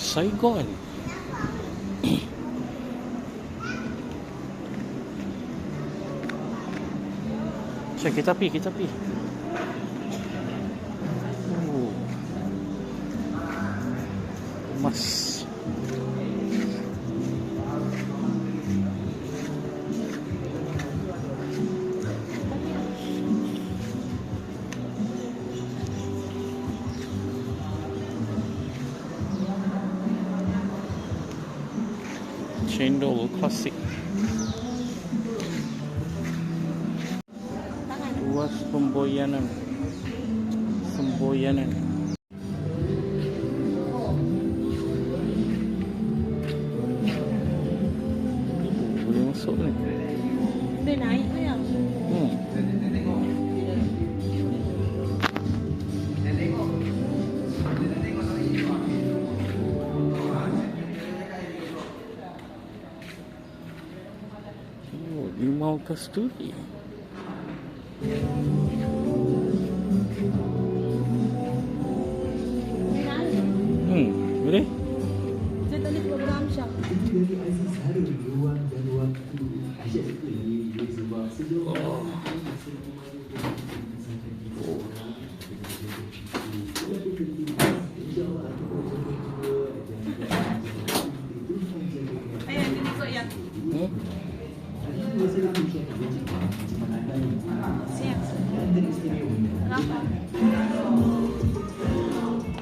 Saigon. Cek kita pi, kita pi. Cendol klasik. Luas pemboyanan. Semboyanan. Oh, costume.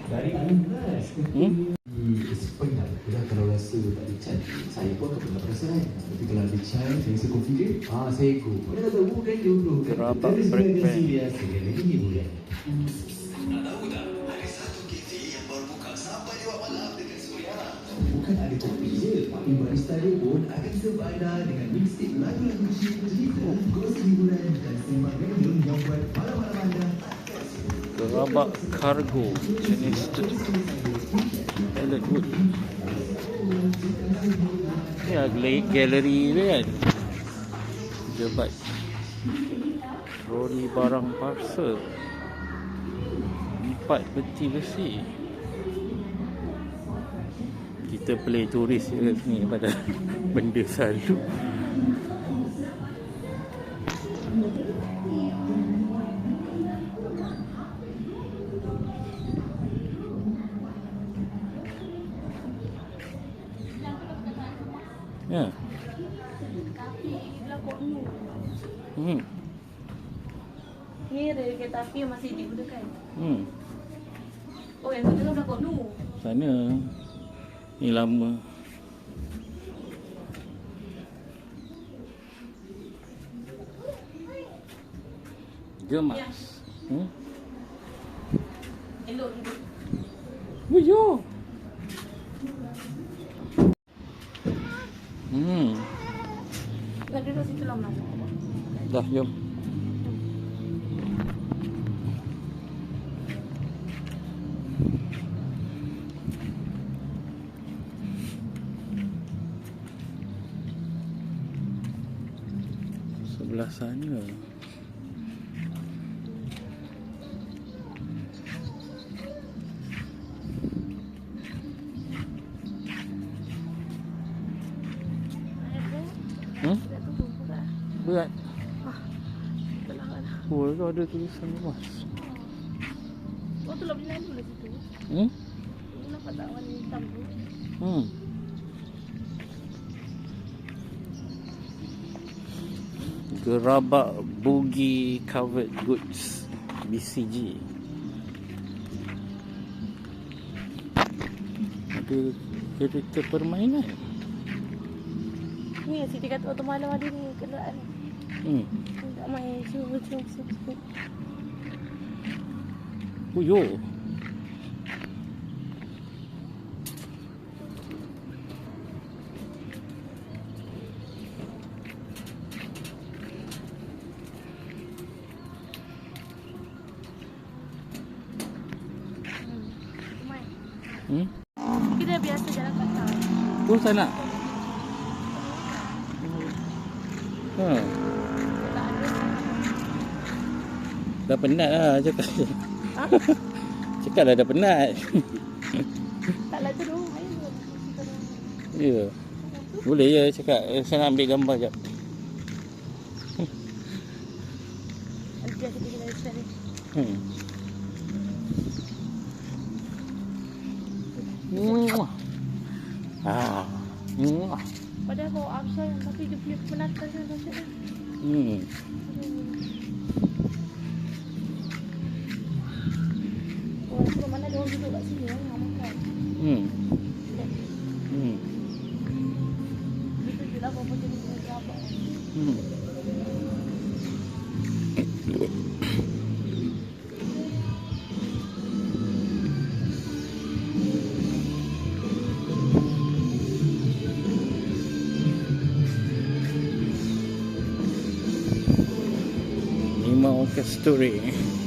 Dari Hmm? Kalau rasa tak ada chance Saya pun tak pernah perasan Tapi kalau ada chance Saya rasa confident Ah, saya ikut. Mana tak tahu bukan jodoh kan? Kita break sebenarnya band. serius Sekali lagi ni bukan Bukan ada kopi je. Tapi barista dia pun akan serve anda dengan mixtape lagu-lagu cerita-cerita Gosip hiburan dan sembang random yang buat malam-malam anda Gerabak kargo jenis Pallet wood. Ya, gal- galeri dia kan. Jebat. Troli barang parcel. Empat peti besi. Kita play turis je kat sini pada benda selalu. Ya. Dia. Hmm. Ni kereta api masih digunakan. Hmm. Oh, yang tu dah kok nu. Sana Ni lama Gemas Hmm? Elok. Oh ya Hmm. Dah duduk situ lama. Dah jom. Sebelah sana Hmm? Berat lah. Oh, tu ada tulisan emas Oh, tu lah beli lalu lah situ. Hmm? Tu nampak tak warna hitam tu. Hmm. Gerabak Boogie Covered Goods BCG Ada kereta permainan Ni Siti kata waktu malam ada ni kenderaan. Hmm Tak main cuba cuba cuba. Yo Main. Hmm? Kita biasa jalan kasar. Pun sana Ha. Dah penat lah cakap Ha? Cakap dah dah penat Tak lah tu. Main. Ya. Boleh je cakap. Eh, saya nak ambil gambar jap. Hmm. Bawa Afshan tapi dia punya penatan kan macam ni. Hmm. Oh, mana ada orang duduk kat sini kan nak makan. Hmm. Hmm. Itu je lah apa jenis abang. Hmm. story.